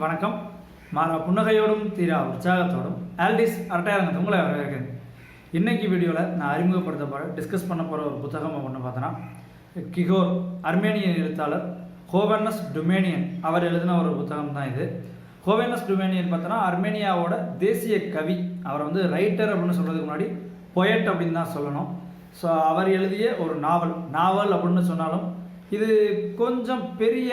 வணக்கம். மாறா புன்னகையோடும் தீரா உற்சாகத்தோடும் ஆல்டிஸ் அரட்டையாரங்க உங்களை வரவேற்கிறேன். இன்னைக்கு வீடியோவில் நான் அறிமுகப்படுத்த போகிற டிஸ்கஸ் பண்ண போகிற ஒரு புத்தகம் ஒன்று பார்த்தோன்னா கிகோர் அர்மேனியன் எழுத்தாளர் ஹோவனஸ் டுமேனியன். அவர் எழுதின ஒரு புத்தகம் தான் இது. ஹோவனஸ் டுமேனியன் பார்த்தோன்னா அர்மேனியாவோட தேசிய கவி. அவரை வந்து ரைட்டர் அப்படின்னு சொல்கிறதுக்கு முன்னாடி பொயட் அப்படின்னு தான் சொல்லணும். ஸோ அவர் எழுதிய ஒரு நாவல் நாவல் அப்படின்னு சொன்னாலும் இது கொஞ்சம் பெரிய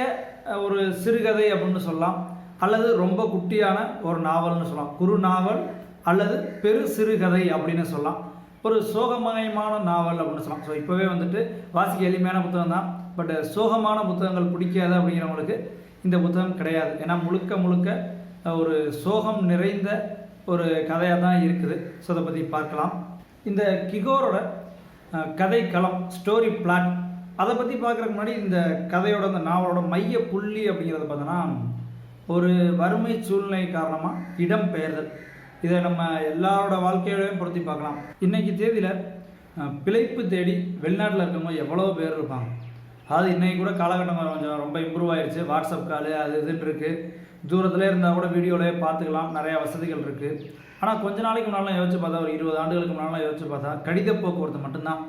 ஒரு சிறுகதை அப்படின்னு சொல்லலாம். அல்லது ரொம்ப குட்டியான ஒரு நாவல்னு சொல்லலாம். குறு நாவல் அல்லது பெரு சிறுகதை அப்படின்னு சொல்லலாம். ஒரு சோகமயமான நாவல் அப்படின்னு சொல்லலாம். ஸோ இப்போவே வந்துட்டு வாசிக்க எளிமையான புத்தகம் தான். பட் சோகமான புத்தகங்கள் பிடிக்காது அப்படிங்கிறவங்களுக்கு இந்த புத்தகம் கிடையாது. ஏன்னா முழுக்க முழுக்க ஒரு சோகம் நிறைந்த ஒரு கதையாக தான் இருக்குது. ஸோ அதை பற்றி பார்க்கலாம். இந்த கிகோரோட கதைக்களம் ஸ்டோரி பிளாட் அதை பற்றி பார்க்குறதுக்கு முன்னாடி இந்த கதையோட அந்த நாவலோட மைய புள்ளி அப்படிங்கிறத பார்த்தோன்னா ஒரு வறுமை சூழ்நிலை காரணமாக இடம் பெயர்தல். இதை நம்ம எல்லாரோட வாழ்க்கையோடையும் பொருத்தி பார்க்கலாம். இன்றைக்கி தேதியில் பிழைப்பு தேடி வெளிநாட்டில் இருக்கவங்க எவ்வளோ பேர் இருப்பாங்க. அதாவது இன்றைக்கி கூட காலகட்டம் கொஞ்சம் ரொம்ப இம்ப்ரூவ் ஆயிடுச்சு வாட்ஸ்அப் காலு அது இதுன்னு இருக்குது தூரத்தில் இருந்தால் கூட வீடியோவிலே பார்த்துக்கலாம். நிறையா வசதிகள் இருக்குது ஆனால் கொஞ்ச நாளைக்கு முன்னாலாம் யோசிச்சு பார்த்தா ஒரு இருபது ஆண்டுகளுக்கு முன்னாலாம் யோசிச்சு பார்த்தா கடித போக்குவரத்து மட்டும்தான்.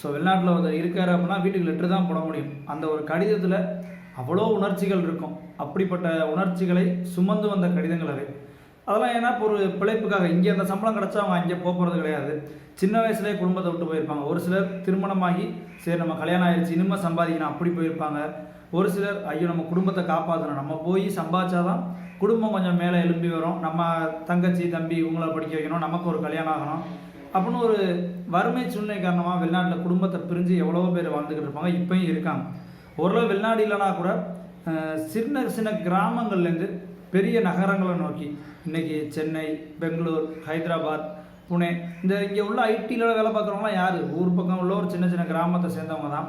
ஸோ வெளிநாட்டில் ஒருத்தர் இருக்கார் அப்படின்னா வீட்டுக்கு லெட்டர் தான் போட முடியும். அந்த ஒரு கடிதத்தில் அவ்வளோ உணர்ச்சிகள் இருக்கும். அப்படிப்பட்ட உணர்ச்சிகளை சுமந்து வந்த கடிதங்கள் அவை அதெல்லாம் ஏன்னா இப்போ ஒரு பிழைப்புக்காக இங்கே அந்த சம்பளம் கிடச்சா அவங்க அங்கே போகிறது கிடையாது. சின்ன வயசுலேயே குடும்பத்தை விட்டு போயிருப்பாங்க. ஒரு சிலர் திருமணமாகி சரி நம்ம கல்யாணம் ஆயிடுச்சு இனிமேல் சம்பாதிக்கணும் அப்படி போயிருப்பாங்க. ஒரு சிலர் ஐயோ நம்ம குடும்பத்தை காப்பாற்றணும் நம்ம போய் சம்பாதிச்சாதான் குடும்பம் கொஞ்சம் மேலே எழும்பி வரும். நம்ம தங்கச்சி தம்பி இவங்கள படிக்க வைக்கணும். நமக்கு ஒரு கல்யாணம் ஆகணும். அப்படின்னு ஒரு வறுமை சூழ்நிலை காரணமாக வெளிநாட்டில் குடும்பத்தை பிரிஞ்சு எவ்வளவோ பேர் வாழ்ந்துக்கிட்டு இருப்பாங்க. இப்போயும் இருக்காங்க. ஓரளவு வெளிநாடு இல்லைனா கூட சின்ன சின்ன கிராமங்கள்லேருந்து பெரிய நகரங்களை நோக்கி இன்னைக்கு சென்னை பெங்களூர் ஹைதராபாத் புனே இந்த இங்கே உள்ள ஐடியில் வேலை பார்க்குறவங்களாம் யார்? ஊர் பக்கம் உள்ள ஒரு சின்ன சின்ன கிராமத்தை சேர்ந்தவங்க தான்.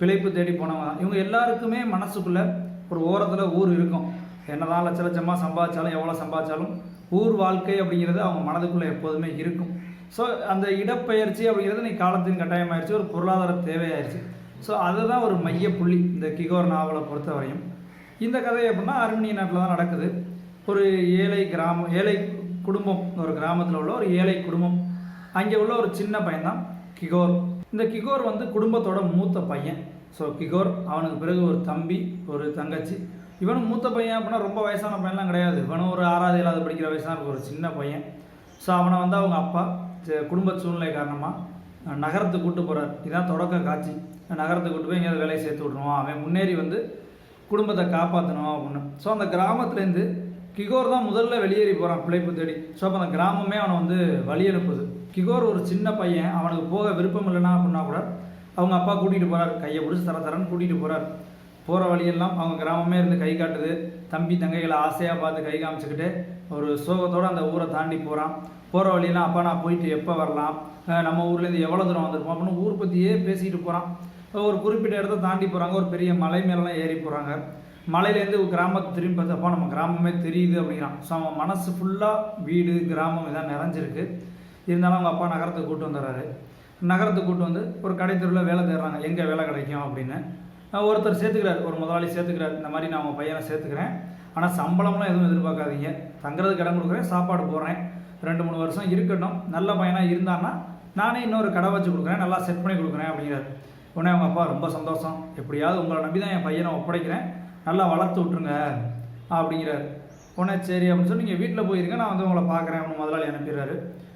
பிழைப்பு தேடி போனவங்க தான். இவங்க எல்லாருக்குமே மனசுக்குள்ளே ஒரு ஓரத்தில் ஊர் இருக்கும். என்னதான் லட்ச லட்சமாக சம்பாதிச்சாலும் எவ்வளோ சம்பாதிச்சாலும் ஊர் வாழ்க்கை அப்படிங்கிறது அவங்க மனதுக்குள்ளே எப்போதுமே இருக்கும். ஸோ அந்த இடப்பெயர்ச்சி அப்படிங்கிறது நீ காலத்தின் கட்டாயமாயிருச்சு. ஒரு பொருளாதார தேவையாயிருச்சு. ஸோ அதுதான் ஒரு மைய புள்ளி இந்த கிகோர் நாவலை பொறுத்தவரையும். இந்த கதை எப்படின்னா அருமணிய நாட்டில் தான் நடக்குது. ஒரு ஏழை கிராமம் ஏழை குடும்பம் ஒரு கிராமத்தில் உள்ள ஒரு ஏழை குடும்பம். அங்கே உள்ள ஒரு சின்ன பையன் தான் கிகோர். இந்த கிகோர் வந்து குடும்பத்தோட மூத்த பையன். ஸோ கிகோர் அவனுக்கு பிறகு ஒரு தம்பி ஒரு தங்கச்சி. இவனும் மூத்த பையன் அப்படின்னா ரொம்ப வயசான பையன்லாம் கிடையாது. இவனும் ஒரு ஆறாவது ஏழாவது படிக்கிற வயசான ஒரு சின்ன பையன். ஸோ அவனை வந்து அவங்க அப்பா ச- குடும்ப சூழ்நிலை காரணமாக நகரத்துக்கு கூட்டு போகிறார் இதுதான் தொடக்க காட்சி. நகரத்துக்கு கூட்டு போய் எங்கேயாவது வேலையை சேர்த்து விட்ருவோம் அவன் முன்னேறி வந்து குடும்பத்தை காப்பாற்றணும் அப்படின்னு. ஸோ அந்த கிராமத்துலேருந்து கிகோர் தான் முதல்ல வெளியேறி போகிறான் பிழைப்பு தேடி. ஸோ அப்போ அந்த கிராமமே அவனை வந்து வழி அனுப்புது. கிகோர் ஒரு சின்ன பையன் அவனுக்கு போக விருப்பம் இல்லைன்னா அப்படின்னா கூட அவங்க அப்பா கூட்டிகிட்டு போகிறார் கையை பிடிச்சி தர தரன்னு கூட்டிகிட்டு போகிறார் போகிற வழியெல்லாம் அவங்க கிராமமே இருந்து கை காட்டுது. தம்பி தங்கைகளை ஆசையாக பார்த்து கை காமிச்சிக்கிட்டு ஒரு சோகத்தோடு அந்த ஊரை தாண்டி போகிறான் போகிற வழியெல்லாம் அப்பா நான் போயிட்டு எப்போ வரலாம்? நம்ம ஊர்லேருந்து எவ்வளோ தூரம் வந்திருப்போம் அப்படின்னு ஊர் பற்றியே பேசிக்கிட்டு போகிறான் ஒரு குறிப்பிட்ட இடத்த தாண்டி போகிறாங்க ஒரு பெரிய மலை மேலெலாம் ஏறி போகிறாங்க மலையிலேருந்து ஒரு கிராமத்தை திரும்பி பார்த்தப்போ நம்ம கிராமமே தெரியுது அப்படிங்கிறான். ஸோ அவன் மனசு ஃபுல்லாக வீடு கிராமம் இதான் நிறைஞ்சிருக்கு. இருந்தாலும் அவங்க அப்பா நகரத்துக்கு கூட்டு வந்துடுறாரு. நகரத்துக்கு கூட்டு வந்து ஒரு கடை தெருவில் வேலை தேடுறாங்க. எங்கே வேலை கிடைக்கும் அப்படின்னு. ஒருத்தர் சேர்த்துக்கிறார். ஒரு முதலாளி சேர்த்துக்கிறார். இந்த மாதிரி நான் உங்கள் பையனை சேர்த்துக்கிறேன். ஆனால் சம்பளம்லாம் எதுவும் எதிர்பார்க்காதீங்க. தங்குறதுக்கு இடம் கொடுக்குறேன். சாப்பாடு போடுறேன். ரெண்டு மூணு வருஷம் இருக்கட்டும். நல்ல பையனாக இருந்தான்னா நானே இன்னொரு கடை வச்சு கொடுக்குறேன் நல்லா செட் பண்ணி கொடுக்குறேன் அப்படிங்கிறார். உடனே அவங்க அப்பா ரொம்ப சந்தோஷம். எப்படியாவது உங்களை நம்பி தான் என் பையனை ஒப்படைக்கிறேன். நல்லா வளர்த்து விட்ருங்க அப்படிங்கிறார். உடனே சரி அப்படின்னு சொல்லி நீங்கள் வீட்டில் போயிருங்க நான் வந்து உங்களை பார்க்குறேன் அப்படின்னு முதலாளி அனுப்பிடுறாரு.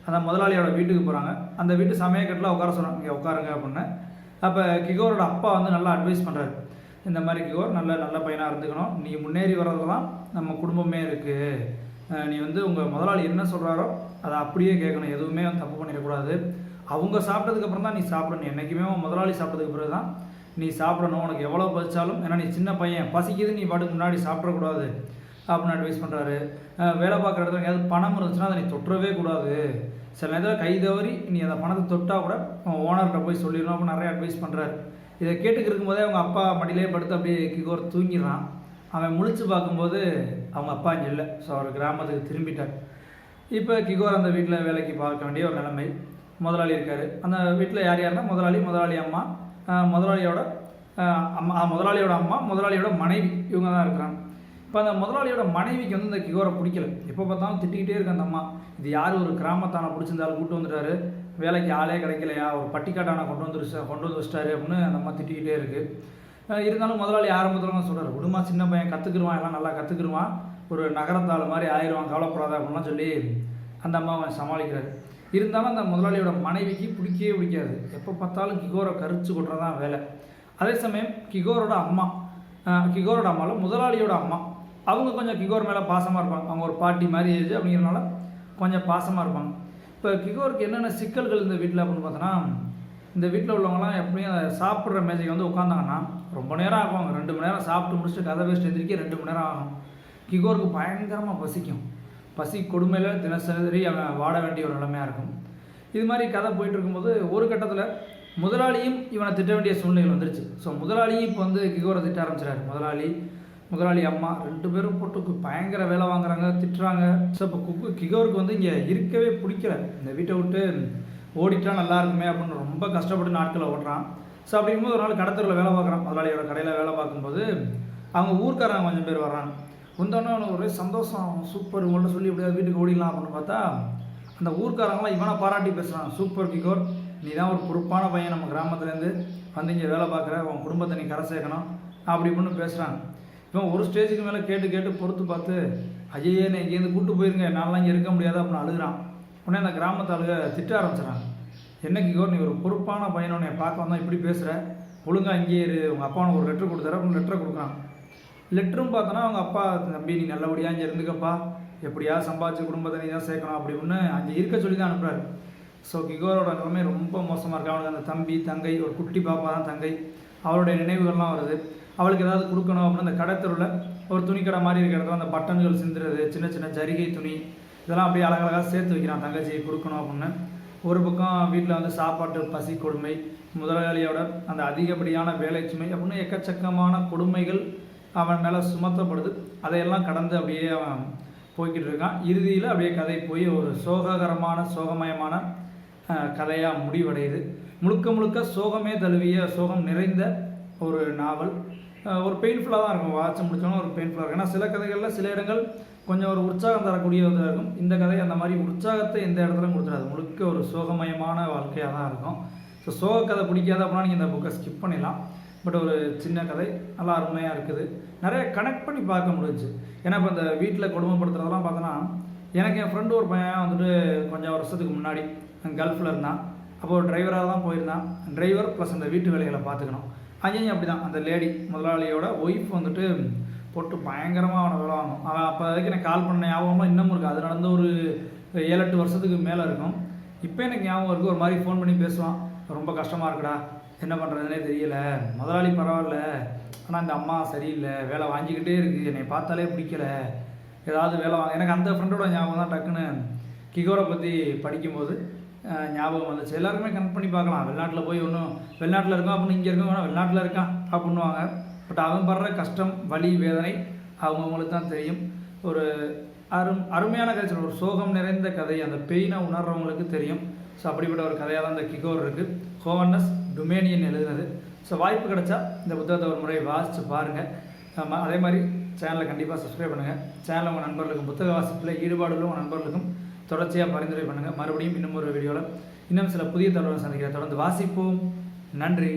அந்த முதலாளியோட வீட்டுக்கு போகிறாங்க அந்த வீட்டு சமயக்கட்டில் உட்கார சொல்கிறாங்க இங்கே உட்காருங்க அப்படின்னு. அப்போ கிகோரோட அப்பா வந்து நல்லா அட்வைஸ் பண்ணுறாரு இந்த மாதிரி கிகோர் நல்ல நல்ல பையனாக இருந்துக்கணும். நீ முன்னேறி வர்றதுல தான் நம்ம குடும்பமே இருக்குது நீ வந்து உங்கள் முதலாளி என்ன சொல்கிறாரோ அதை அப்படியே கேட்கணும். எதுவுமே வந்து தப்பு பண்ணிடக்கூடாது. அவங்க சாப்பிட்டதுக்கு அப்புறம் தான் நீ சாப்பிடணும். என்றைக்குமே உன் முதலாளி சாப்பிட்டதுக்கு பிறகு தான் நீ சாப்பிடணும். உனக்கு எவ்வளோ பசிச்சாலும் ஏன்னா நீ சின்ன பையன் பசிக்குது நீ பாட்டுக்கு முன்னாடி சாப்பிடக்கூடாது. அப்படின்னு அட்வைஸ் பண்ணுறாரு வேலை பார்க்குற இடத்துல எங்கேயாவது பணம் இருந்துச்சுன்னா அதை நீ தொற்றவே கூடாது. சில நேரத்தில் கை தவறி நீ அந்த பணத்தை தொட்டால் கூட ஓனர்கிட்ட போய் சொல்லிடணும் அப்படின்னு நிறைய அட்வைஸ் பண்ணுறாரு இதை கேட்டுக்கு இருக்கும்போதே அவங்க அப்பா மடியிலே படுத்து அப்படியே கிகோர் தூங்கிடுறான். அவன் முழிச்சு பார்க்கும்போது அவங்க அப்பா இங்கே இல்லை. ஸோ அவர் கிராமத்துக்கு திரும்பிட்டார். இப்போ கிகோர் அந்த வீட்டில் வேலைக்கு பார்க்க வேண்டிய ஒரு நிலைமை. முதலாளி இருக்கார். அந்த வீட்டில் யார் யாருன்னா முதலாளி முதலாளி அம்மா முதலாளியோட அம்மா முதலாளியோட அம்மா முதலாளியோட மனைவி இவங்க தான் இருக்கிறாங்க. இப்போ அந்த முதலாளியோட மனைவிக்கு வந்து இந்த கிகோரை பிடிக்கல. எப்போ பார்த்தாலும் திட்டிக்கிட்டே இருக்கு அந்த அம்மா. இது யார் ஒரு கிராமத்தான பிடிச்சிருந்தாலும் கூட்டு வந்துட்டாரு. வேலைக்கு ஆளே கிடைக்கலையா? ஒரு பட்டிக்காட்டான கொண்டு வந்துருச்சு கொண்டு வந்து வச்சிட்டாரு அப்படின்னு அந்த அம்மா திட்டிக்கிட்டே இருக்கு. இருந்தாலும் முதலாளி ஆரம்பத்தில் சொல்கிறார் விடுமா சின்ன பையன் கற்றுக்குருவான் எல்லாம் நல்லா கற்றுக்குருவான் ஒரு நகரத்தாள் மாதிரி ஆயிடுவான் கவலைப்படாத அப்படின்லாம் சொல்லி அந்த அம்மாவை சமாளிக்கிறாரு. இருந்தாலும் அந்த முதலாளியோட மனைவிக்கு பிடிக்கவே பிடிக்காது. எப்போ பார்த்தாலும் கிகோரை கரிச்சு கொட்டுறதான் வேலை. அதே சமயம் கிகோரோட அம்மா கிகோரோட அம்மாவில் முதலாளியோட அம்மா. அவங்க கொஞ்சம் கிகோர் மேலே பாசமாக இருப்பாங்க. அவங்க ஒரு பாட்டி மாதிரி ஏஜ் அப்படிங்கிறனால கொஞ்சம் பாசமாக இருப்பாங்க. இப்போ கிகோருக்கு என்னென்ன சிக்கல்கள் இந்த வீட்டில் அப்படின்னு பார்த்தோன்னா இந்த வீட்டில் உள்ளவங்களாம் எப்படியும் அதை சாப்பிட்ற மேஜைக்கு வந்து உட்காந்தாங்கன்னா ரொம்ப நேரம் ஆகும். ரெண்டு மணி நேரம் சாப்பிட்டு முடிச்சுட்டு கதை பேசிட்டு எந்திரிக்க ரெண்டு மணி நேரம் ஆகும். கிகோருக்கு பயங்கரமாக பசிக்கும். பசி கொடுமையில் தினசரி அவன் வாட வேண்டிய ஒரு நிலைமையாக இருக்கும். இது மாதிரி கதை போயிட்டு இருக்கும்போது ஒரு கட்டத்தில் முதலாளியும் இவனை திட்ட வேண்டிய சூழ்நிலை வந்துருச்சு. ஸோ முதலாளியும் இப்போ வந்து கிகோரை திட்ட ஆரம்பிச்சிடாரு முதலாளி முதலாளி அம்மா ரெண்டு பேரும் போட்டு பயங்கர வேலை வாங்குறாங்க திட்டுறாங்க. ஸோ இப்போ குக்கு கிகோருக்கு வந்து இங்கே இருக்கவே பிடிக்கல. இந்த வீட்டை விட்டு ஓடிட்டா நல்லா இருக்குமே அப்படின்னு ரொம்ப கஷ்டப்பட்டு நாட்களை ஓடுறான் ஸோ அப்படிங்கும்போது ஒரு நாள் கடத்தூரில் வேலை பார்க்குறான். முதலாளியோட கடையில் வேலை பார்க்கும்போது அவங்க ஊர்க்காரங்க கொஞ்சம் பேர் வர்றாங்க. வந்தோடனே அவனுக்கு ஒரே சந்தோஷம். சூப்பர் உங்கள்ட்ட சொல்லி எப்படியாவது வீட்டுக்கு ஓடிடலாம் அப்படின்னு பார்த்தா அந்த ஊர்க்காரங்களாம் இவனை பாராட்டி பேசுகிறான் சூப்பர் கிகோர் நீ தான் ஒரு பொறுப்பான பையன் நம்ம கிராமத்துலேருந்து. வந்து இங்கே வேலை பார்க்குற உன் குடும்பத்தை நீ கரை சேர்க்கணும். அப்படி இப்படின்னு பேசுகிறாங்க இவன் ஒரு ஸ்டேஜுக்கு மேலே கேட்டு கேட்டு பொறுத்து பார்த்து ஐயே என்னை இங்கேருந்து கூப்பிட்டு போயிருங்க. என்னால் இங்கே இருக்க முடியாது அப்படின்னு அழுகிறான். உடனே அந்த கிராமத்து அழுக திட்ட ஆரம்பிச்சிடறாங்க என்ன கோர் நீ ஒரு பொறுப்பான பையனை பார்க்க வந்தால் இப்படி பேசுகிற ஒழுங்கா இங்கேயே இரு. உங்கள் அப்பா உனக்கு ஒரு லெட்டர் கொடுத்தாரு அப்படின்னு லெட்டரை கொடுக்குறான். லெட்டரும் பார்த்தோன்னா அவங்க அப்பா தம்பி நீ நல்லபடியாக இங்கே இருந்துக்கப்பா. எப்படியா சம்பாதிச்சு குடும்பத்தை நீ தான் சேர்க்கணும் அப்படி ஒன்று அங்கே இருக்க சொல்லி தான் அனுப்புகிறாரு ஸோ கிகோரோட நிலைமை ரொம்ப மோசமாக இருக்கு. அவனுக்கு அந்த தம்பி தங்கை ஒரு குட்டி பாப்பா தான் தங்கை. அவளுடைய நினைவுகள்லாம் வருது. அவளுக்கு ஏதாவது கொடுக்கணும் அப்படின்னு அந்த கடைத்தெருவில் ஒரு துணிக்கடை மாதிரி இருக்கிற இடத்துல அந்த பட்டன்கள் சிந்துறது சின்ன சின்ன ஜரிகை துணி இதெல்லாம் அப்படியே அழகழகாக சேர்த்து வைக்கிறான். தங்கச்சியை கொடுக்கணும் அப்படின்னு. ஒரு பக்கம் வீட்டில் வந்து சாப்பாட்டு பசி கொடுமை முதலாளியோட அந்த அதிகப்படியான வேலை சுமை அப்படின்னு எக்கச்சக்கமான கொடுமைகள் அவன் மேலே சுமத்தப்படுது. அதையெல்லாம் கடந்து அப்படியே அவன் போய்கிட்டு இருக்கான். இறுதியில் அப்படியே கதை போய் ஒரு சோககரமான சோகமயமான கதையாக முடிவடையுது. முழுக்க முழுக்க சோகமே தழுவிய சோகம் நிறைந்த ஒரு நாவல். ஒரு பெயின்ஃபுல்லாக தான் இருக்கும். வாட்ச் முடிச்சோன்னா ஒரு பெயின்ஃபுல்லாக இருக்கும். ஏன்னா சில கதைகளில் சில இடங்கள் கொஞ்சம் ஒரு உற்சாகம் தரக்கூடியதாக இருக்கும். இந்த கதை அந்த மாதிரி உற்சாகத்தை எந்த இடத்துலையும் கொடுத்துடாது. முழுக்க ஒரு சோகமயமான வாழ்க்கையாக தான் இருக்கும். ஸோ சோக கதை பிடிக்காத அப்படின்னா நீங்கள் இந்த புக்கை ஸ்கிப் பண்ணிடலாம். பட் ஒரு சின்ன கதை. நல்லா அருமையாக இருக்குது. நிறைய கனெக்ட் பண்ணி பார்க்க முடிஞ்சுச்சு. ஏன்னா இப்போ இந்த வீட்டில் கொடுமைப்படுத்துறதெல்லாம் பார்த்தோன்னா எனக்கு என் ஃப்ரெண்டு ஒரு பையன் வந்துட்டு கொஞ்சம் வருஷத்துக்கு முன்னாடி கல்ஃபில் இருந்தான். அப்போ ஒரு டிரைவராக தான் போயிருந்தான். டிரைவர் ப்ளஸ் அந்த வீட்டு வேலைகளை பார்த்துக்கணும். அங்கேயும் அப்படி தான் அந்த லேடி முதலாளியோட ஒய்ஃப் வந்துட்டு போட்டு பயங்கரமாக அவனை வேலை வாங்கும் அவன் அப்போ வரைக்கும் எனக்கு கால் பண்ண ஞாபகமாக இன்னமும் இருக்குது அது நடந்த ஒரு ஏழு எட்டு வருஷத்துக்கு மேலே இருக்கும். இப்போ எனக்கு ஞாபகம் இருக்குது ஒரு மாதிரி ஃபோன் பண்ணி பேசுவான். ரொம்ப கஷ்டமாக இருக்குடா. என்ன பண்ணுறதுனே தெரியல. முதலாளி பரவாயில்ல. ஆனால் இந்த அம்மா சரியில்லை. வேலை வாங்கிக்கிட்டே இருக்குது என்னை பார்த்தாலே பிடிக்கல. ஏதாவது வேலை வாங்க எனக்கு அந்த ஃப்ரெண்டோட ஞாபகம் தான் டக்குன்னு கிகோரை பற்றி படிக்கும்போது ஞாபகம் வந்துச்சு. எல்லாருமே கனெக்ட் பண்ணி பார்க்கலாம். வெளிநாட்டில் போய் ஒன்றும் வெளிநாட்டில் இருக்கோம் அப்படின்னு இங்கே இருக்கோம் வெளிநாட்டில் இருக்கான் அப்படின்னுவாங்க பட் அவன் படுற கஷ்டம் வலி வேதனை அவங்கவுங்களுக்கு தான் தெரியும். ஒரு அரும் அருமையான கதை ஒரு சோகம் நிறைந்த கதை. அந்த பெயினை உணர்றவங்களுக்கு தெரியும். ஸோ அப்படிப்பட்ட ஒரு கதையாக தான் இந்த கிகோர் இருக்குது ஹோவன்னஸ் டுமேனியன் எழுதுனது. ஸோ வாய்ப்பு கிடைச்சா இந்த புத்தகத்தை ஒரு முறை வாசித்து பாருங்கள் அதே மாதிரி சேனலை கண்டிப்பாக சப்ஸ்கிரைப் பண்ணுங்கள் சேனலை உங்கள் நண்பர்களுக்கும் புத்தக வாசிப்பில் ஈடுபாடுள்ள உங்கள் நண்பர்களுக்கும் தொடர்ச்சியாக பரிந்துரை பண்ணுங்கள் மறுபடியும் இன்னும் ஒரு வீடியோவில் இன்னும் சில புதிய தகவல்களை சந்திக்கிறேன். தொடர்ந்து வாசிப்போம். நன்றி.